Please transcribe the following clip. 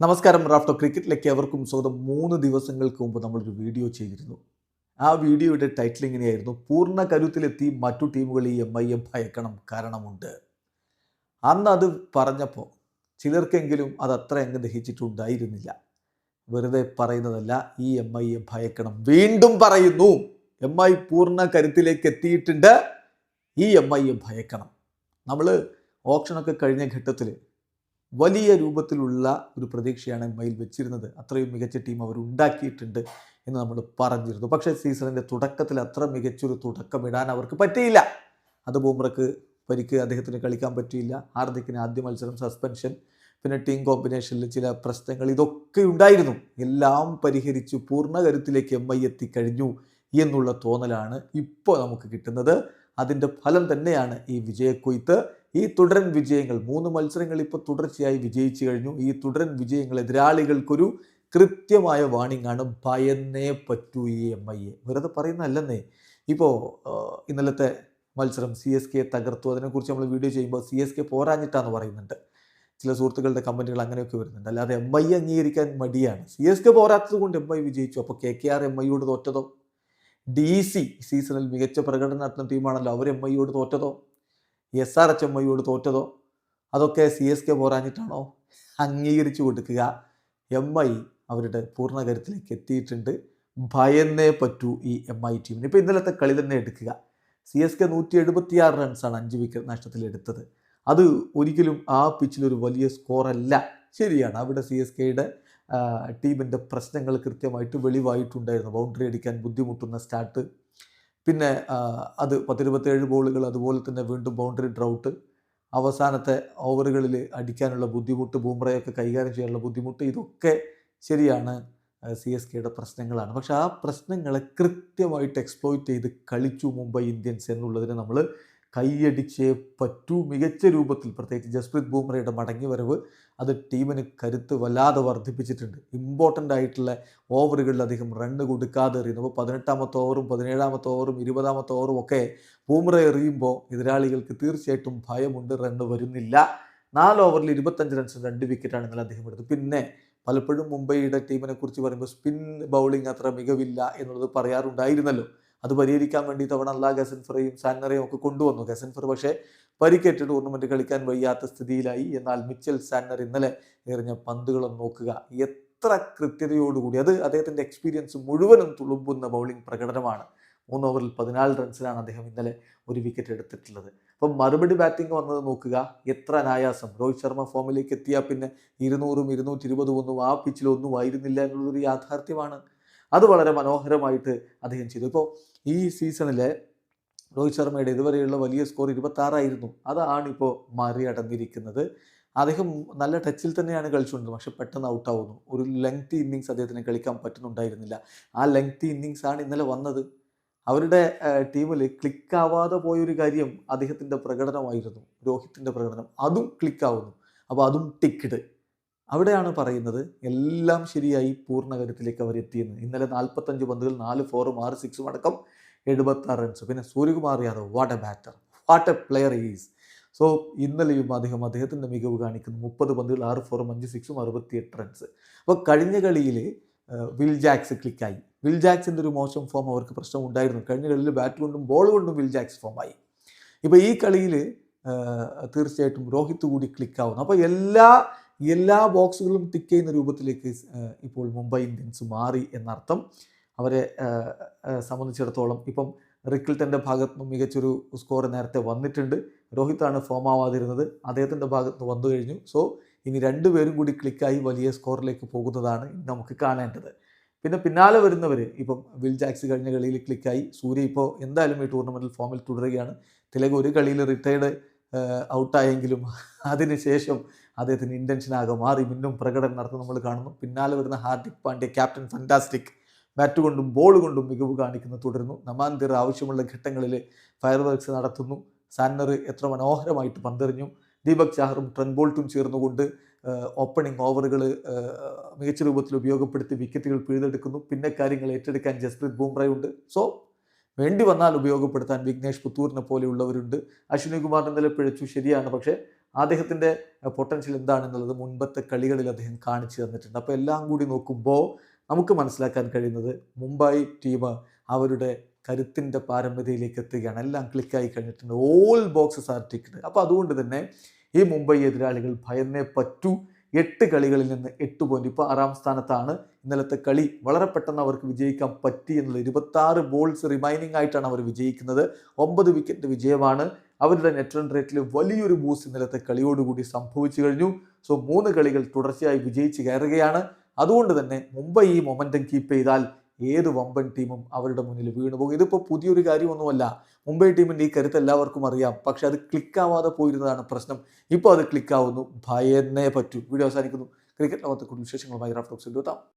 നമസ്കാരം റാഫ്റ്റോ ക്രിക്കറ്റിലേക്ക് എവർക്കും സ്വാഗതം. മൂന്ന് ദിവസങ്ങൾക്ക് മുമ്പ് നമ്മളൊരു വീഡിയോ ചെയ്തിരുന്നു. ആ വീഡിയോയുടെ ടൈറ്റിൽ ഇങ്ങനെയായിരുന്നു പൂർണ കരുത്തിലെത്തി മറ്റു ടീമുകൾ ഈ എം ഐ എം ഭയക്കണം കാരണമുണ്ട്. അന്ന് അത് പറഞ്ഞപ്പോൾ ചിലർക്കെങ്കിലും അത് അത്ര അങ്ങ് ദഹിച്ചിട്ടുണ്ടായിരുന്നില്ല. വെറുതെ പറയുന്നതല്ല ഈ എം ഐ എം ഭയക്കണം വീണ്ടും പറയുന്നു. എം ഐ പൂർണ കരുത്തിലേക്ക് എത്തിയിട്ടുണ്ട്. ഈ എം ഐ എം ഭയക്കണം. നമ്മൾ ഓപ്ഷനൊക്കെ കഴിഞ്ഞ ഘട്ടത്തിൽ വലിയ രൂപത്തിലുള്ള ഒരു പ്രതീക്ഷയാണ് മയിൽ വെച്ചിരുന്നത്. അത്രയും മികച്ച ടീം അവർ ഉണ്ടാക്കിയിട്ടുണ്ട് എന്ന് നമ്മൾ പറഞ്ഞിരുന്നു. പക്ഷേ സീസണിന്റെ തുടക്കത്തിൽ അത്ര മികച്ചൊരു തുടക്കം ഇടാൻ അവർക്ക് പറ്റിയില്ല. അത് ബൂമ്രക്ക് പരിക്ക് അദ്ദേഹത്തിന് കളിക്കാൻ പറ്റിയില്ല. ഹാർദിക്കിന് ആദ്യ മത്സരം സസ്പെൻഷൻ. പിന്നെ ടീം കോമ്പിനേഷനിൽ ചില പ്രശ്നങ്ങൾ ഇതൊക്കെ ഉണ്ടായിരുന്നു. എല്ലാം പരിഹരിച്ച് പൂർണ കരുത്തിലേക്ക് എം ഐ എത്തിക്കഴിഞ്ഞു എന്നുള്ള തോന്നലാണ് ഇപ്പോൾ നമുക്ക് കിട്ടുന്നത്. അതിന്റെ ഫലം തന്നെയാണ് ഈ വിജയക്കൊയ്ത്ത്. ഈ തുടരൻ വിജയങ്ങൾ മൂന്ന് മത്സരങ്ങൾ ഇപ്പോൾ തുടർച്ചയായി വിജയിച്ചു കഴിഞ്ഞു. ഈ തുടരൻ വിജയങ്ങൾ എതിരാളികൾക്കൊരു കൃത്യമായ വാണിംഗ് ആണ് ഭയന്നേ പറ്റൂ ഈ എം ഐ എ വെറുതെ പറയുന്നതല്ലെന്നേ. ഇപ്പോൾ ഇന്നലത്തെ മത്സരം സി എസ് കെ തകർത്തു. അതിനെക്കുറിച്ച് നമ്മൾ വീഡിയോ ചെയ്യുമ്പോൾ സി എസ് കെ പോരാഞ്ഞിട്ടാന്ന് പറയുന്നുണ്ട്. ചില സുഹൃത്തുക്കളുടെ കമന്റുകൾ അങ്ങനെയൊക്കെ വരുന്നുണ്ട്. അല്ലാതെ എം ഐ അംഗീകരിക്കാൻ മടിയാണ്. സി എസ് കെ പോരാത്തത് കൊണ്ട് എം ഐ വിജയിച്ചു. അപ്പോൾ കെ കെ ആർ എം ഐയോട് തോറ്റതോ? ഡി സി സീസണിൽ മികച്ച പ്രകടനം നടത്തുന്ന ടീമാണല്ലോ അവർ എം ഐയോട് തോറ്റതോ? എസ് ആർ എച്ച് എം ഐയോട് തോറ്റതോ? അതൊക്കെ സി എസ് കെ പോരാഞ്ഞിട്ടാണോ? അംഗീകരിച്ചു കൊടുക്കുക. എം ഐ അവരുടെ പൂർണകരത്തിലേക്ക് എത്തിയിട്ടുണ്ട്. ഭയന്നേ പറ്റൂ ഈ എം ഐ ടീമിന് ഇപ്പോൾ ഇന്നലത്തെ കളി തന്നെ എടുക്കുക. സി എസ് കെ നൂറ്റി എഴുപത്തിയാറ് റൺസാണ് അഞ്ച് വിക്കറ്റ് നഷ്ടത്തിൽ എടുത്തത്. അത് ഒരിക്കലും ആ പിച്ചിലൊരു വലിയ സ്കോറല്ല ശരിയാണ്. അവിടെ സി എസ് കെയുടെ ടീമിന്റെ പ്രശ്നങ്ങൾ കൃത്യമായിട്ട് വെളിവായിട്ടുണ്ടായിരുന്നു. ബൗണ്ടറി അടിക്കാൻ ബുദ്ധിമുട്ടുന്ന സ്റ്റാർട്ട് പിന്നെ അത് പത്തിരുപത്തേഴ് ബോളുകൾ അതുപോലെ തന്നെ വീണ്ടും ബൗണ്ടറി ഡ്രൗട്ട് അവസാനത്തെ ഓവറുകളിൽ അടിക്കാനുള്ള ബുദ്ധിമുട്ട് ബൂമറയൊക്കെ കൈകാര്യം ചെയ്യാനുള്ള ബുദ്ധിമുട്ട് ഇതൊക്കെ ശരിയാണ് സി എസ് കെയുടെ പ്രശ്നങ്ങളാണ്. പക്ഷേ ആ പ്രശ്നങ്ങളെ കൃത്യമായിട്ട് എക്സ്പ്ലോയിറ്റ് ചെയ്ത് കളിച്ചു മുംബൈ ഇന്ത്യൻസ് എന്നുള്ളതിനെ നമ്മൾ കൈയടിച്ചേ പറ്റൂ. മികച്ച രൂപത്തിൽ പ്രത്യേകിച്ച് ജസ്പ്രീത് ബൂമറയുടെ മടങ്ങി വരവ് അത് ടീമിന് കരുത്ത് വല്ലാതെ വർദ്ധിപ്പിച്ചിട്ടുണ്ട്. ഇമ്പോർട്ടന്റ് ആയിട്ടുള്ള ഓവറുകളിൽ അധികം റണ്ണ് കൊടുക്കാതെ എറിയുന്നു. അപ്പോൾ പതിനെട്ടാമത്തെ ഓവറും പതിനേഴാമത്തെ ഓവറും ഇരുപതാമത്തെ ഓവറും ഒക്കെ ബൂമറ എറിയുമ്പോൾ എതിരാളികൾക്ക് തീർച്ചയായിട്ടും ഭയമുണ്ട്. റണ്ണ് വരുന്നില്ല. നാല് ഓവറിൽ ഇരുപത്തഞ്ച് റൺസ് രണ്ട് വിക്കറ്റാണ് ഇന്നലെ അദ്ദേഹം എടുത്തത്. പിന്നെ പലപ്പോഴും മുംബൈയുടെ ടീമിനെ കുറിച്ച് പറയുമ്പോൾ സ്പിൻ ബൗളിംഗ് അത്ര മികവില്ല എന്നുള്ളത് പറയാറുണ്ടായിരുന്നല്ലോ. അത് പരിഹരിക്കാൻ വേണ്ടി തവണ അല്ല ഗസൻഫറയും സാന്നറയും ഒക്കെ കൊണ്ടുവന്നു. ഗസൻഫർ പക്ഷേ പരിക്കേറ്റ ടൂർണമെന്റ് കളിക്കാൻ വയ്യാത്ത സ്ഥിതിയിലായി. എന്നാൽ മിച്ചൽ സാന്നർ ഇന്നലെ എറിഞ്ഞ പന്തുകളൊന്ന് നോക്കുക. എത്ര കൃത്യതയോടുകൂടി. അത് അദ്ദേഹത്തിന്റെ എക്സ്പീരിയൻസ് മുഴുവനും തുളുമ്പുന്ന ബൗളിംഗ് പ്രകടനമാണ്. മൂന്ന് ഓവറിൽ പതിനാല് റൺസിലാണ് അദ്ദേഹം ഇന്നലെ ഒരു വിക്കറ്റ് എടുത്തിട്ടുള്ളത്. അപ്പം മറുപടി ബാറ്റിംഗ് വന്നത് നോക്കുക. എത്ര അനായാസം. രോഹിത് ശർമ്മ ഫോമിലേക്ക് എത്തിയാൽ പിന്നെ ഇരുന്നൂറും ഇരുന്നൂറ്റി ഇരുപതും ഒന്നും ആ പിച്ചിലൊന്നും ആയിരുന്നില്ല എന്നുള്ളൊരു യാഥാർത്ഥ്യമാണ്. അത് വളരെ മനോഹരമായിട്ട് അദ്ദേഹം ചെയ്തു. ഇപ്പോൾ ഈ സീസണിലെ രോഹിത് ശർമ്മയുടെ ഇതുവരെയുള്ള വലിയ സ്കോർ ഇരുപത്താറായിരുന്നു. അതാണ് ഇപ്പോൾ മറികടന്നിരിക്കുന്നത് അദ്ദേഹം നല്ല ടച്ചിൽ തന്നെയാണ് കളിച്ചുകൊണ്ടത് പക്ഷെ പെട്ടെന്ന് ഔട്ടാവുന്നു ഒരു ലെങ്തി ഇന്നിങ്സ് അദ്ദേഹത്തിന് കളിക്കാൻ പറ്റുന്നുണ്ടായിരുന്നില്ല. ആ ലെങ്തി ഇന്നിങ്സ് ആണ് ഇന്നലെ വന്നത്. അവരുടെ ടീമിൽ ക്ലിക്കാവാതെ പോയൊരു കാര്യം അദ്ദേഹത്തിന്റെ പ്രകടനമായിരുന്നു. രോഹിത്തിന്റെ പ്രകടനം. അതും ക്ലിക്കാവുന്നു അപ്പോൾ അതും ടിക്കറ്റ് അവിടെയാണ് പറയുന്നത് എല്ലാം ശരിയായി പൂർണകരത്തിലേക്ക് അവർ എത്തിയെന്ന്. ഇന്നലെ നാൽപ്പത്തഞ്ച് പന്തുകൾ നാല് ഫോറും ആറ് സിക്സും അടക്കം എഴുപത്താറ് റൺസ് പിന്നെ Suryakumar Yadav what a batter what a player is so ഇന്നലെയും അദ്ദേഹം അദ്ദേഹത്തിന്റെ മികവ് കാണിക്കുന്നു. മുപ്പത് പന്തുകൾ ആറ് ഫോറും അഞ്ച് സിക്സും അറുപത്തിയെട്ട് റൺസ് അപ്പോൾ കഴിഞ്ഞ കളിയിൽ വിൽ ജാക്സ് ക്ലിക്കായി വിൽ ജാക്സിന്റെ ഒരു മോശം ഫോം അവർക്ക് പ്രശ്നമുണ്ടായിരുന്നു. കഴിഞ്ഞ കളിയിൽ ബാറ്റ് കൊണ്ടും ബോൾ കൊണ്ടും വിൽ ജാക്സ് ഫോമായി ഇപ്പോൾ ഈ കളിയിൽ തീർച്ചയായിട്ടും രോഹിത് കൂടി ക്ലിക്കാവുന്നു അപ്പോൾ എല്ലാ എല്ലാ ബോക്സുകളും ടിക്ക് ചെയ്യുന്ന രൂപത്തിലേക്ക് ഇപ്പോൾ മുംബൈ ഇന്ത്യൻസ് മാറി എന്നർത്ഥം. അവരെ സംബന്ധിച്ചിടത്തോളം ഇപ്പം റിക്കിൾട്ടന്റെ ഭാഗത്ത് നിന്നും മികച്ചൊരു സ്കോർ നേരത്തെ വന്നിട്ടുണ്ട്. രോഹിത്താണ് ഫോം ആവാതിരുന്നത് അദ്ദേഹത്തിന്റെ ഭാഗത്ത് നിന്ന് വന്നു കഴിഞ്ഞു. സോ ഇനി രണ്ടുപേരും കൂടി ക്ലിക്കായി വലിയ സ്കോറിലേക്ക് പോകുന്നതാണ് നമുക്ക് കാണേണ്ടത്. പിന്നെ പിന്നാലെ വരുന്നവർ ഇപ്പം വിൽ ജാക്സ് കഴിഞ്ഞ കളിയിൽ ക്ലിക്കായി. സൂര്യ ഇപ്പോൾ എന്തായാലും ഈ ടൂർണമെന്റിൽ ഫോമിൽ തുടരുകയാണ്. തിലക് ഒരു കളിയിൽ റിട്ടയർഡ് ഔട്ടായെങ്കിലും അതിനുശേഷം അദ്ദേഹത്തിന് ഇന്റൻഷനാകെ മാറി. മിന്നും പ്രകടനം നടത്തുന്ന നമ്മൾ കാണുന്നു. പിന്നാലെ വരുന്ന Hardik Pandya captain fantastic. Bat കൊണ്ടും ബോൾ കൊണ്ടും മികവ് കാണിക്കുന്നു തുടരുന്നു. നമാന്തിർ ആവശ്യമുള്ള ഘട്ടങ്ങളിൽ ഫയർ വർക്ക്സ് നടത്തുന്നു. സാന്നർ എത്ര മനോഹരമായിട്ട് പന്തെറിഞ്ഞു. ദീപക് ചാഹറും ട്രെൻബോൾട്ടും ചേർന്നുകൊണ്ട് ഓപ്പണിംഗ് ഓവറുകൾ മികച്ച രൂപത്തിൽ ഉപയോഗപ്പെടുത്തി വിക്കറ്റുകൾ പിഴുതെടുക്കുന്നു. പിന്നെ കാര്യങ്ങൾ ഏറ്റെടുക്കാൻ ജസ്പ്രീത് ബൂംറയുണ്ട്. സോ വേണ്ടി വന്നാൽ ഉപയോഗപ്പെടുത്താൻ വിഘ്നേഷ് പുത്തൂരിനെ പോലെയുള്ളവരുണ്ട്. അശ്വിനി കുമാറിനെ നില പിഴച്ചു. ശരിയാണ്. പക്ഷേ അദ്ദേഹത്തിന്റെ പൊട്ടൻഷ്യൽ എന്താണെന്നുള്ളത് മുൻപത്തെ കളികളിൽ അദ്ദേഹം കാണിച്ചു തന്നിട്ടുണ്ട്. അപ്പോൾ എല്ലാം കൂടി നോക്കുമ്പോൾ നമുക്ക് മനസ്സിലാക്കാൻ കഴിയുന്നത് മുംബൈ ടീം അവരുടെ കരുത്തിന്റെ പാരമ്പര്യയിലേക്ക് എത്തുകയാണ്. എല്ലാം ക്ലിക്കായി കഴിഞ്ഞിട്ടുണ്ട്. ഓൾ ബോക്സസ് ആർ ടിക്കറ്റ് അപ്പോൾ അതുകൊണ്ട് തന്നെ ഈ മുംബൈ എതിരാളികൾ ഭയന്നേ പറ്റൂ. എട്ട് കളികളിൽ നിന്ന് എട്ട് പോയിന്റ് ഇപ്പോൾ ആറാം സ്ഥാനത്താണ്. ഇന്നലത്തെ കളി വളരെ പെട്ടെന്ന് അവർക്ക് വിജയിക്കാൻ പറ്റി എന്നുള്ള ഇരുപത്താറ് ബോൾസ് റിമൈനിങ് ആയിട്ടാണ് അവർ വിജയിക്കുന്നത്. ഒമ്പത് വിക്കറ്റ് വിജയമാണ്. അവരുടെ നെറ്റ് റൺ റേറ്റിൽ വലിയൊരു ബൂസ്റ്റ് ഇന്നലത്തെ കളിയോടുകൂടി സംഭവിച്ചു കഴിഞ്ഞു. സോ മൂന്ന് കളികൾ തുടർച്ചയായി വിജയിച്ച് കയറുകയാണ്. അതുകൊണ്ട് തന്നെ മുംബൈ ഈ മൊമെന്റം കീപ്പ് ചെയ്താൽ ഏത് വമ്പൻ ടീമും അവരുടെ മുന്നിൽ വീണു പോകും. ഇതിപ്പോൾ പുതിയൊരു കാര്യമൊന്നുമല്ല. മുംബൈ ടീമിന്റെ ഈ കരുത്ത് എല്ലാവർക്കും അറിയാം. പക്ഷേ അത് ക്ലിക്കാവാതെ പോയിരുന്നതാണ് പ്രശ്നം. ഇപ്പോൾ അത് ക്ലിക്കാവുന്നു. ഭയന്നേ പറ്റൂ. വീഡിയോ അവസാനിക്കുന്നു. ക്രിക്കറ്റ് ലോകത്തെ കൂടുതൽ വിശേഷങ്ങളുമായി റാഫ്റ്റോക്സിൽ എത്താം.